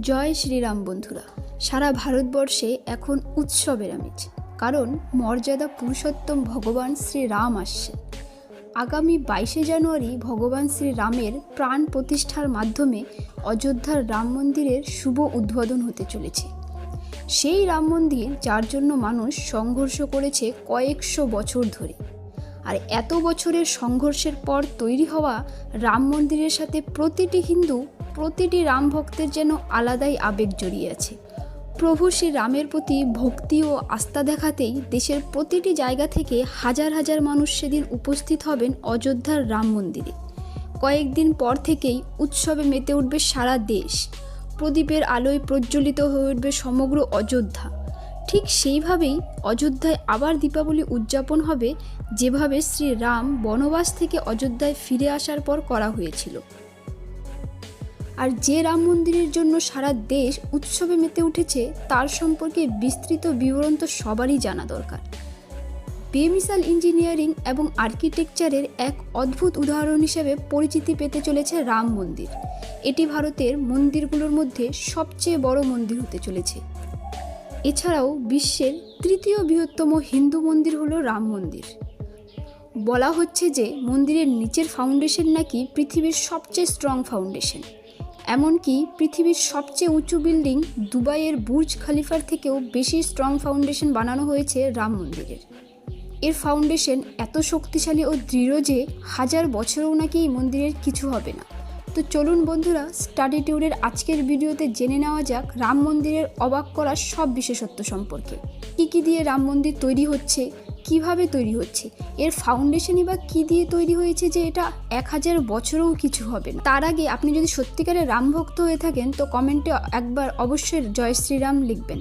জয় শ্রীরাম বন্ধুরা। সারা ভারতবর্ষে এখন উৎসবের আমেজ, কারণ মর্যাদা পুরুষোত্তম ভগবান শ্রী রাম আসছেন। আগামী বাইশে জানুয়ারি ভগবান শ্রী রামের প্রাণ প্রতিষ্ঠার মাধ্যমে অযোধ্যার রাম মন্দিরের শুভ উদ্বোধন হতে চলেছে। সেই রাম মন্দির যার জন্য মানুষ সংঘর্ষ করেছে কয়েকশো বছর ধরে। আর এত বছরের সংঘর্ষের পর তৈরি হওয়া রাম মন্দিরের সাথে প্রতিটি হিন্দু প্রতিটি রাম ভক্তের যেন আলাদাই আবেগ জড়িয়ে আছে। প্রভু শ্রী রামের প্রতি ভক্তি ও আস্থা দেখাতেই দেশের প্রতিটি জায়গা থেকে হাজার হাজার মানুষ সেদিন উপস্থিত হবেন অযোধ্যার রাম মন্দিরে। কয়েকদিন পর থেকেই উৎসবে মেতে উঠবে সারা দেশ। প্রদীপের আলোয় প্রজ্বলিত হয়ে উঠবে সমগ্র অযোধ্যা। ঠিক সেইভাবেই অযোধ্যায় আবার দীপাবলি উদযাপন হবে, যেভাবে শ্রী রাম বনবাস থেকে অযোধ্যায় ফিরে আসার পর করা হয়েছিল। আর যে রাম মন্দিরের জন্য সারা দেশ উৎসবে মেতে উঠেছে, তার সম্পর্কে বিস্তৃত বিবরণ তো সবারই জানা দরকার। বেমিসাল ইঞ্জিনিয়ারিং এবং আর্কিটেকচারের এক অদ্ভুত উদাহরণ হিসেবে পরিচিতি পেতে চলেছে রাম মন্দির। এটি ভারতের মন্দিরগুলোর মধ্যে সবচেয়ে বড় মন্দির হতে চলেছে। এছাড়াও বিশ্বের তৃতীয় বৃহত্তম হিন্দু মন্দির হলো রাম মন্দির। বলা হচ্ছে যে মন্দিরের নিচের ফাউন্ডেশন নাকি পৃথিবীর সবচেয়ে স্ট্রং ফাউন্ডেশন এমনকি পৃথিবীর সবচেয়ে উঁচু বিল্ডিং দুবাইয়ের বুর্জ খালিফার থেকেও বেশি স্ট্রং ফাউন্ডেশন বানানো হয়েছে রাম মন্দিরের। এর ফাউন্ডেশন এত শক্তিশালী ও দৃঢ় যে হাজার বছরেও নাকি এই মন্দিরের কিছু হবে না। তো চলুন বন্ধুরা, স্টাডি ট্যুরের আজকের ভিডিওতে জেনে নেওয়া যাক রাম মন্দিরের অবাক করার সব বিশেষত্ব সম্পর্কে। কী কী দিয়ে রাম মন্দির তৈরি হচ্ছে কীভাবে তৈরি হচ্ছে? এর ফাউন্ডেশনই বা কী দিয়ে তৈরি হয়েছে যে এটা এক হাজার বছরেও কিছু হবে না? তার আগে আপনি যদি সত্যিকারের রাম ভক্ত হয়ে থাকেন, তো কমেন্টে একবার অবশ্যই জয় শ্রীরাম লিখবেন।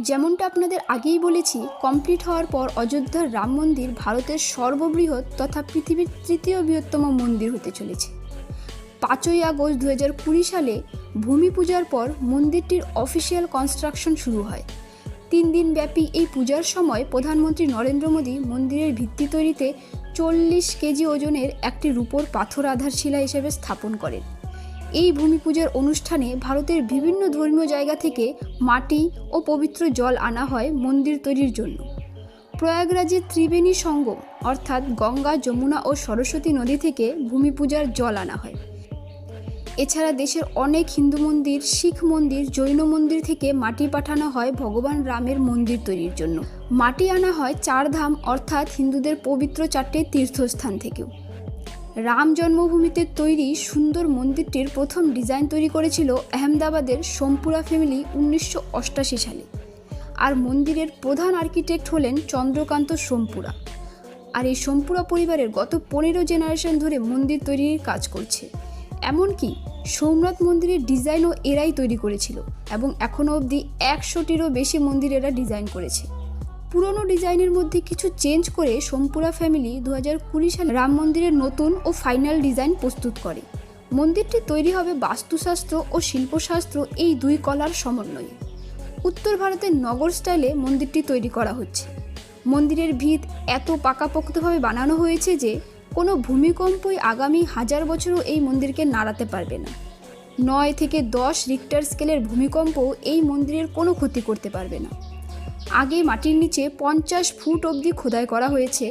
যেমনটা আপনাদের আগেই বলেছি কমপ্লিট হওয়ার পর অযোধ্যার রাম মন্দির ভারতের সর্ববৃহৎ তথা পৃথিবীর তৃতীয় বৃহত্তম মন্দির হতে চলেছে। পাঁচই আগস্ট দু হাজার কুড়ি সালে ভূমি পূজার পর মন্দিরটির অফিসিয়াল কনস্ট্রাকশন শুরু হয়। তিন দিন ব্যাপী এই পূজার সময় প্রধানমন্ত্রী নরেন্দ্র মোদী মন্দিরের ভিত্তি তৈরিতে চল্লিশ কেজি ওজনের একটি রূপোর পাথর আধারশিলা হিসেবে স্থাপন করেন। এই ভূমি পূজার অনুষ্ঠানে ভারতের বিভিন্ন ধর্মীয় জায়গা থেকে মাটি ও পবিত্র জল আনা হয় মন্দির তৈরির জন্য। প্রয়াগরাজের ত্রিবেণী সঙ্গম, অর্থাৎ গঙ্গা, যমুনা ও সরস্বতী নদী থেকে ভূমি পূজার জল আনা হয়। এছাড়া দেশের অনেক হিন্দু মন্দির, শিখ মন্দির, জৈন মন্দির থেকে মাটি পাঠানো হয় ভগবান রামের মন্দির তৈরির জন্য। মাটি আনা হয় চার ধাম, অর্থাৎ হিন্দুদের পবিত্র চারটে তীর্থস্থান থেকেও। রাম জন্মভূমিতে তৈরি সুন্দর মন্দিরটির প্রথম ডিজাইন তৈরি করেছিল আহমেদাবাদের সোমপুরা ফ্যামিলি উনিশশো সালে। আর মন্দিরের প্রধান আর্কিটেক্ট হলেন চন্দ্রকান্ত সোমপুরা। আর এই সোমপুরা পরিবারের গত পনেরো জেনারেশন ধরে মন্দির তৈরির কাজ করছে। এমনকি সোমনাথ মন্দিরের ডিজাইনও এরাই তৈরি করেছিল এবং এখনও অবধি একশোটিরও বেশি মন্দির এরা ডিজাইন করেছে। পুরনো ডিজাইনের মধ্যে কিছু চেঞ্জ করে সোমপুরা ফ্যামিলি দু হাজার কুড়ি সালে রাম মন্দিরের নতুন ও ফাইনাল ডিজাইন প্রস্তুত করে। মন্দিরটি তৈরি হবে বাস্তুশাস্ত্র ও শিল্পশাস্ত্র এই দুই কলার সমন্বয়ে। উত্তর ভারতের নগর স্টাইলে মন্দিরটি তৈরি করা হচ্ছে। মন্দিরের ভিত এত পাকাপোক্তভাবে বানানো হয়েছে যে কোনো ভূমিকম্পই আগামী হাজার বছরও এই মন্দিরকে নাড়াতে পারবে না। নয় থেকে দশ রিক্টার স্কেলের ভূমিকম্প এই মন্দিরের কোনো ক্ষতি করতে পারবে না। আগে মাটির নিচে পঞ্চাশ ফুট অবধি খোদাই করা হয়েছে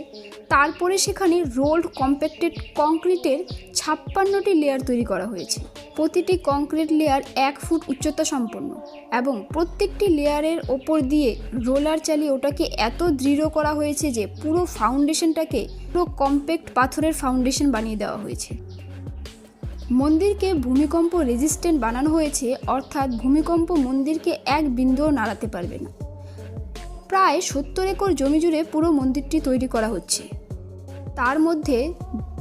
তারপরে সেখানে রোল্ড কম্প্যাক্টেড কংক্রিটের ছাপ্পান্নটি লেয়ার তৈরি করা হয়েছে। প্রতিটি কংক্রিট লেয়ার এক ফুট উচ্চতা সম্পন্ন এবং প্রত্যেকটি লেয়ারের ওপর দিয়ে রোলার চালিয়ে ওটাকে এত দৃঢ় করা হয়েছে যে পুরো ফাউন্ডেশনটাকে পুরো কম্প্যাক্ট পাথরের ফাউন্ডেশন বানিয়ে দেওয়া হয়েছে। মন্দিরকে ভূমিকম্প রেজিস্ট্যান্ট বানানো হয়েছে, অর্থাৎ ভূমিকম্প মন্দিরকে এক বিন্দুও নাড়াতে পারবে না। প্রায় সত্তর একর জমি জুড়ে পুরো মন্দিরটি তৈরি করা হচ্ছে। তার মধ্যে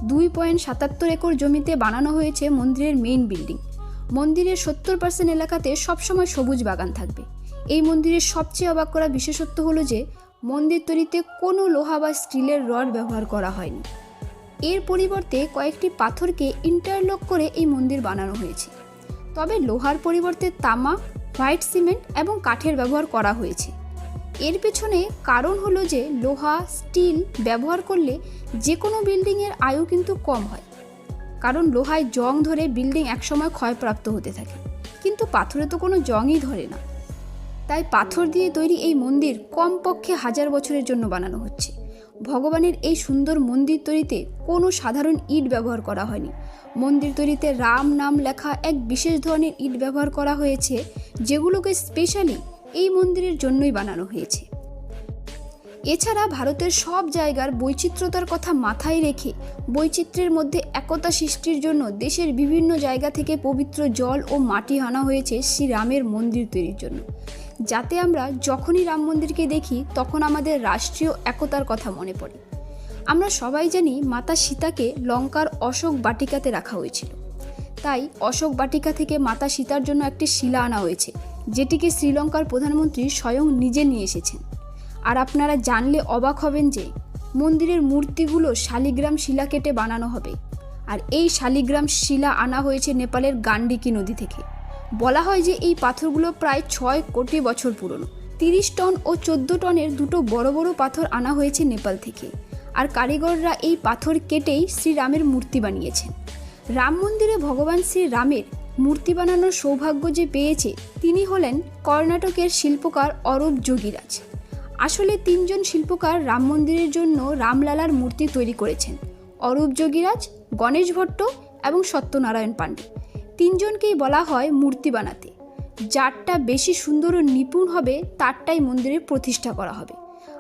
দুই পয়েন্ট সাতাত্তর একর জমিতে বানানো হয়েছে মন্দিরের মেইন বিল্ডিং মন্দিরের সত্তর পার্সেন্ট এলাকাতে সবসময় সবুজ বাগান থাকবে। এই মন্দিরের সবচেয়ে অবাক করা বিশেষত্ব হলো যে, মন্দির তৈরিতে কোনো লোহা বা স্টিলের রড ব্যবহার করা হয়নি। এর পরিবর্তে কয়েকটি পাথরকে ইন্টারলক করে এই মন্দির বানানো হয়েছে। তবে লোহার পরিবর্তে তামা, হোয়াইট সিমেন্ট এবং কাঠের ব্যবহার করা হয়েছে। এর পেছনে কারণ হলো যে লোহা, স্টিল ব্যবহার করলে যে কোনো বিল্ডিংয়ের আয়ু কিন্তু কম হয়। কারণ লোহায় জং ধরে বিল্ডিং একসময় ক্ষয়প্রাপ্ত হতে থাকে। কিন্তু পাথরে তো কোনো জংই ধরে না। তাই পাথর দিয়ে তৈরি এই মন্দির কমপক্ষে হাজার বছরের জন্য বানানো হচ্ছে। ভগবানের এই সুন্দর মন্দির তৈরিতে কোনো সাধারণ ইট ব্যবহার করা হয়নি। মন্দির তৈরিতে রাম নাম লেখা এক বিশেষ ধরনের ইট ব্যবহার করা হয়েছে, যেগুলোকে স্পেশালি এই মন্দিরের জন্যই বানানো হয়েছে। এছাড়া ভারতের সব জায়গার বৈচিত্র্যতার কথা মাথায় রেখে বৈচিত্র্যের মধ্যে একতা সৃষ্টির জন্য দেশের বিভিন্ন জায়গা থেকে পবিত্র জল ও মাটি আনা হয়েছে শ্রীরামের মন্দির তৈরির জন্য। যাতে আমরা যখনই রাম মন্দিরকে দেখি, তখন আমাদের রাষ্ট্রীয় একতার কথা মনে পড়ে। আমরা সবাই জানি মাতা সীতাকে লঙ্কার অশোক বাটিকাতে রাখা হয়েছিল। তাই অশোক বাটিকা থেকে মাতা সীতার জন্য একটি শিলা আনা হয়েছে। যেটিকে শ্রীলঙ্কার প্রধানমন্ত্রী স্বয়ং নিজে নিয়ে এসেছেন। আর আপনারা জানলে অবাক হবেন যে, মন্দিরের মূর্তিগুলো শালিগ্রাম শিলা কেটে বানানো হবে। আর এই শালিগ্রাম শিলা আনা হয়েছে নেপালের গান্ডিকি নদী থেকে। বলা হয় যে এই পাথরগুলো প্রায় ছয় কোটি বছর পুরনো। তিরিশ টন ও চোদ্দ টনের দুটো বড় বড় পাথর আনা হয়েছে নেপাল থেকে। আর কারিগররা এই পাথর কেটেই শ্রীরামের মূর্তি বানিয়েছেন। রাম মন্দিরে ভগবান শ্রীরামের মূর্তি বানানোর সৌভাগ্য যে পেয়েছে, তিনি হলেন কর্ণাটকের শিল্পকার অরূপ যোগীরাজ। আসলে তিনজন শিল্পকার রাম মন্দিরের জন্য রামলালার মূর্তি তৈরি করেছেন, অরূপ যোগীরাজ, গণেশ ভট্ট এবং সত্যনারায়ণ পাণ্ডে। তিনজনকেই বলা হয় মূর্তি বানাতে। যারটা বেশি সুন্দর ও নিপুণ হবে, তারটাই মন্দিরের প্রতিষ্ঠা করা হবে।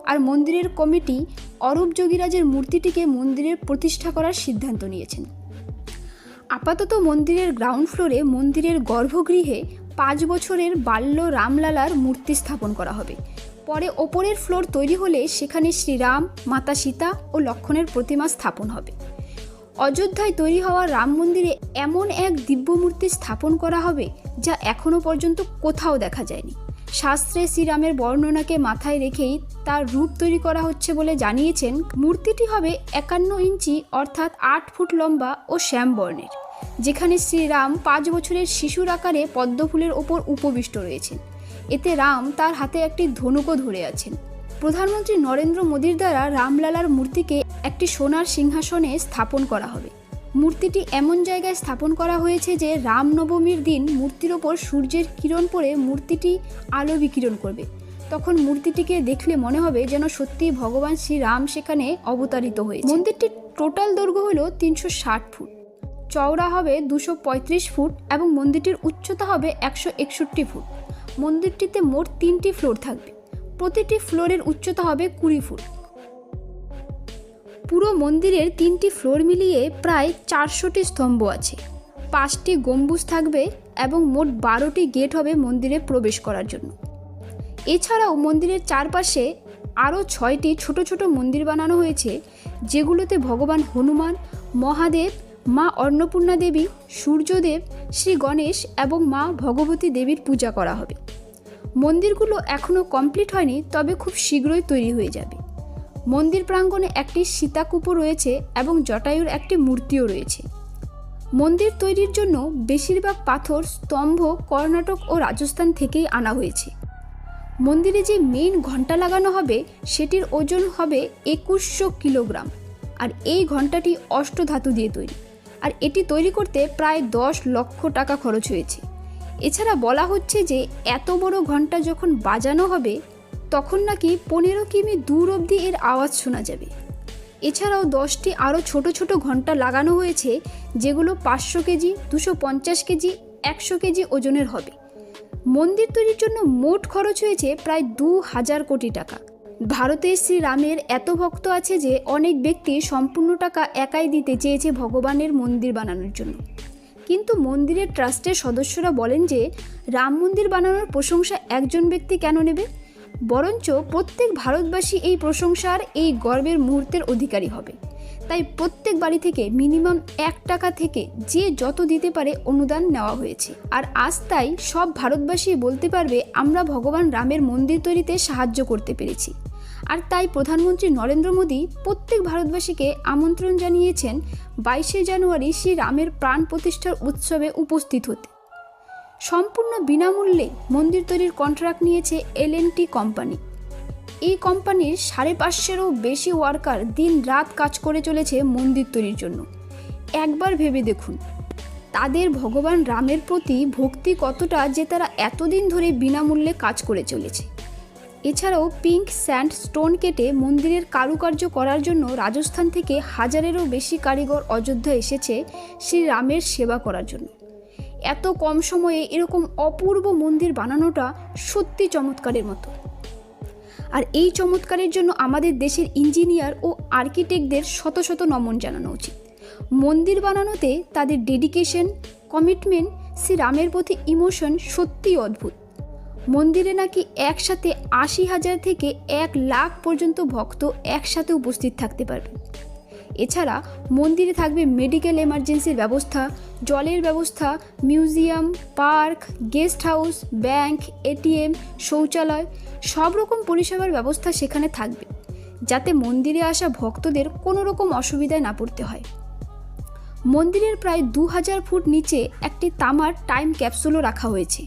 আর মন্দিরের কমিটি অরূপ যোগীরাজের মূর্তিটিকে মন্দিরের প্রতিষ্ঠা করার সিদ্ধান্ত নিয়েছেন। আপাতত মন্দিরের গ্রাউন্ড ফ্লোরে মন্দিরের গর্ভগৃহে পাঁচ বছরের বাল্য রামলালার মূর্তি স্থাপন করা হবে। পরে ওপরের ফ্লোর তৈরি হলে সেখানে শ্রীরাম, মাতা সীতা ও লক্ষণের প্রতিমা স্থাপন হবে। অযোধ্যায় তৈরি হওয়া রাম মন্দিরে এমন এক দিব্য মূর্তি স্থাপন করা হবে যা এখনও পর্যন্ত কোথাও দেখা যায়নি। শাস্ত্রে শ্রীরামের বর্ণনাকে মাথায় রেখেই তার রূপ তৈরি করা হচ্ছে বলে জানিয়েছেন, মূর্তিটি হবে একান্ন ইঞ্চি অর্থাৎ আট ফুট লম্বা ও শ্যাম বর্ণের, যেখানে শ্রীরাম পাঁচ বছরের শিশুর আকারে পদ্মফুলের ওপর উপবিষ্ট রয়েছেন। এতে রাম তার হাতে একটি ধনুকও ধরে আছেন। প্রধানমন্ত্রী নরেন্দ্র মোদীর দ্বারা রামলালার মূর্তিকে একটি সোনার সিংহাসনে স্থাপন করা হবে। মূর্তিটি এমন জায়গায় স্থাপন করা হয়েছে যে রামনবমীর দিন মূর্তির ওপর সূর্যের কিরণ পড়ে মূর্তিটি আলো বিকিরণ করবে। তখন মূর্তিটিকে দেখলে মনে হবে যেন সত্যি ভগবান শ্রীরাম সেখানে অবতারিত হয়েছে। মন্দিরটির টোটাল দৈর্ঘ্য হল তিনশো ষাট ফুট। চওড়া হবে দুশো পঁয়ত্রিশ ফুট এবং মন্দিরটির উচ্চতা হবে একশো একষট্টি ফুট। মন্দিরটিতে মোট তিনটি ফ্লোর থাকবে। প্রতিটি ফ্লোরের উচ্চতা হবে কুড়ি ফুট। পুরো মন্দিরের তিনটি ফ্লোর মিলিয়ে প্রায় চারশোটি স্তম্ভ আছে। পাঁচটি গম্বুজ থাকবে এবং মোট বারোটি গেট হবে মন্দিরে প্রবেশ করার জন্য। এছাড়াও মন্দিরের চারপাশে আরও ছয়টি ছোট ছোট মন্দির বানানো হয়েছে, যেগুলোতে ভগবান হনুমান, মহাদেব, মা অন্নপূর্ণা দেবী, সূর্যদেব, শ্রী গণেশ এবং মা ভগবতী দেবীর পূজা করা হবে। মন্দিরগুলো এখনও কমপ্লিট হয়নি, তবে খুব শীঘ্রই তৈরি হয়ে যাবে। মন্দির প্রাঙ্গণে একটি সীতাকূপও রয়েছে এবং জটায়ুর একটি মূর্তিও রয়েছে। মন্দির তৈরির জন্য বেশিরভাগ পাথর, স্তম্ভ, কর্ণাটক ও রাজস্থান থেকেই আনা হয়েছে। মন্দিরে যে মেইন ঘণ্টা লাগানো হবে, সেটির ওজন হবে একুশশো কিলোগ্রাম। আর এই ঘন্টাটি অষ্টধাতু দিয়ে তৈরি। আর এটি তৈরি করতে প্রায় দশ লক্ষ টাকা খরচ হয়েছে। এছাড়া বলা হচ্ছে যে, এত বড় ঘণ্টা যখন বাজানো হবে তখন নাকি পনেরো কিমি দূর অবধি এর আওয়াজ শোনা যাবে। এছাড়াও দশটি আরও ছোট ছোট ঘণ্টা লাগানো হয়েছে, যেগুলো পাঁচশো কেজি, দুশো পঞ্চাশ কেজি, একশো কেজি ওজনের হবে। মন্দির তৈরির জন্য মোট খরচ হয়েছে প্রায় দু হাজার কোটি টাকা। ভারতে শ্রীরামের এত ভক্ত আছে যে অনেক ব্যক্তি সম্পূর্ণ টাকা একাই দিতে চেয়েছে ভগবানের মন্দির বানানোর জন্য। কিন্তু মন্দিরের ট্রাস্টের সদস্যরা বলেন যে রাম মন্দির বানানোর প্রশংসা একজন ব্যক্তি কেন নেবে? বরঞ্চ প্রত্যেক ভারতবাসী এই প্রশংসার এই গর্বের মুহূর্তের অধিকারী হবে। তাই প্রত্যেক বাড়ি থেকে মিনিমাম এক টাকা থেকে যে যত দিতে পারে অনুদান নেওয়া হয়েছে। আর আজ তাই সব ভারতবাসী বলতে পারবে, আমরা ভগবান রামের মন্দির তৈরিতে সাহায্য করতে পেরেছি। আর তাই প্রধানমন্ত্রী নরেন্দ্র মোদী প্রত্যেক ভারতবাসীকে আমন্ত্রণ জানিয়েছেন, বাইশে জানুয়ারি শ্রী রামের প্রাণ প্রতিষ্ঠার উৎসবে উপস্থিত হতে। সম্পূর্ণ বিনামূল্যে মন্দির তৈরির কন্ট্রাক্ট নিয়েছে এল কোম্পানি এই কোম্পানির সাড়ে পাঁচশোরও বেশি ওয়ার্কার দিন রাত কাজ করে চলেছে মন্দির তৈরির জন্য। একবার ভেবে দেখুন, তাদের ভগবান রামের প্রতি ভক্তি কতটা যে তারা এতদিন ধরে বিনামূল্যে কাজ করে চলেছে। এছাড়াও পিঙ্ক স্যান্ড স্টোন কেটে মন্দিরের কারুকার্য করার জন্য রাজস্থান থেকে হাজারেরও বেশি কারিগর অযোধ্যা এসেছে শ্রী রামের সেবা করার জন্য। এত কম সময়ে এরকম অপূর্ব মন্দির বানানোটা সত্যি চমৎকারের মতো। আর এই চমৎকারের জন্য আমাদের দেশের ইঞ্জিনিয়ার ও আর্কিটেক্টদের শত শত নমন জানানো উচিত। মন্দির বানানোতে তাদের ডেডিকেশন, কমিটমেন্ট শ্রী রামের প্রতি ইমোশন সত্যিই অদ্ভুত। মন্দিরে নাকি একসাথে আশি হাজার থেকে এক লাখ পর্যন্ত ভক্ত একসাথে উপস্থিত থাকতে পারবে। এছাড়া মন্দিরে থাকবে মেডিকেল এমার্জেন্সির ব্যবস্থা, জলের ব্যবস্থা museum park guest house bank ATM শৌচালয়, সব রকম পরিষেবার ব্যবস্থা সেখানে থাকবে, যাতে মন্দিরে আসা ভক্তদের কোনো রকম অসুবিধায় না পড়তে হয়। মন্দিরের প্রায় দু হাজার ফুট নিচে একটি তামার টাইম ক্যাপসুলও রাখা হয়েছে।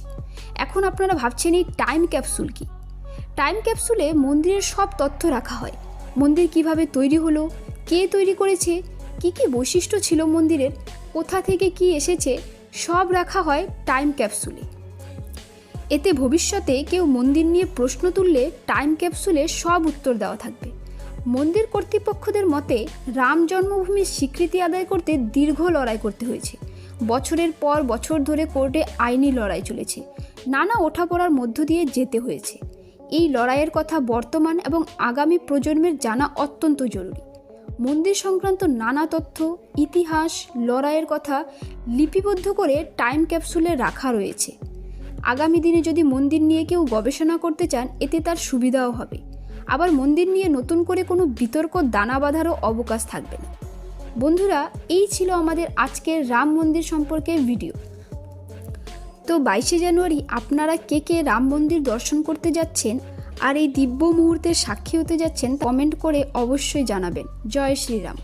এখন আপনারা ভাবছেন এই টাইম ক্যাপসুল কি? টাইম ক্যাপসুলে মন্দিরের সব তথ্য রাখা হয়। মন্দির কীভাবে তৈরি হলো? কে তৈরি করেছে? কি কি বৈশিষ্ট্য ছিল মন্দিরের? কোথা থেকে কি এসেছে? সব রাখা হয় টাইম ক্যাপসুলে এতে ভবিষ্যতে কেউ মন্দির নিয়ে প্রশ্ন তুললে টাইম ক্যাপসুলে সব উত্তর দেওয়া থাকবে। মন্দির কর্তৃপক্ষদের মতে, রাম জন্মভূমির স্বীকৃতি আদায় করতে দীর্ঘ লড়াই করতে হয়েছে। বছরের পর বছর ধরে কোর্টে আইনি লড়াই চলেছে। নানা ওঠাপড়ার মধ্য দিয়ে যেতে হয়েছে। এই লড়াইয়ের কথা বর্তমান এবং আগামী প্রজন্মের জানা অত্যন্ত জরুরি। মন্দির সংক্রান্ত নানা তথ্য, ইতিহাস, লড়াইয়ের কথা লিপিবদ্ধ করে টাইম ক্যাপসুলে রাখা রয়েছে। আগামী দিনে যদি মন্দির নিয়ে কেউ গবেষণা করতে চান, এতে তার সুবিধাও হবে। আবার মন্দির নিয়ে নতুন করে কোনো বিতর্ক, দানা বাঁধারও অবকাশ থাকবে না। বন্ধুরা, এই ছিল আমাদের আজকের রাম মন্দির সম্পর্কে ভিডিও। তো বাইশে জানুয়ারি আপনারা কে কে রাম মন্দির দর্শন করতে যাচ্ছেন আর এই দিব্য মুহূর্তের সাক্ষী হতে যাচ্ছেন কমেন্ট করে অবশ্যই জানাবেন। জয় শ্রীরাম।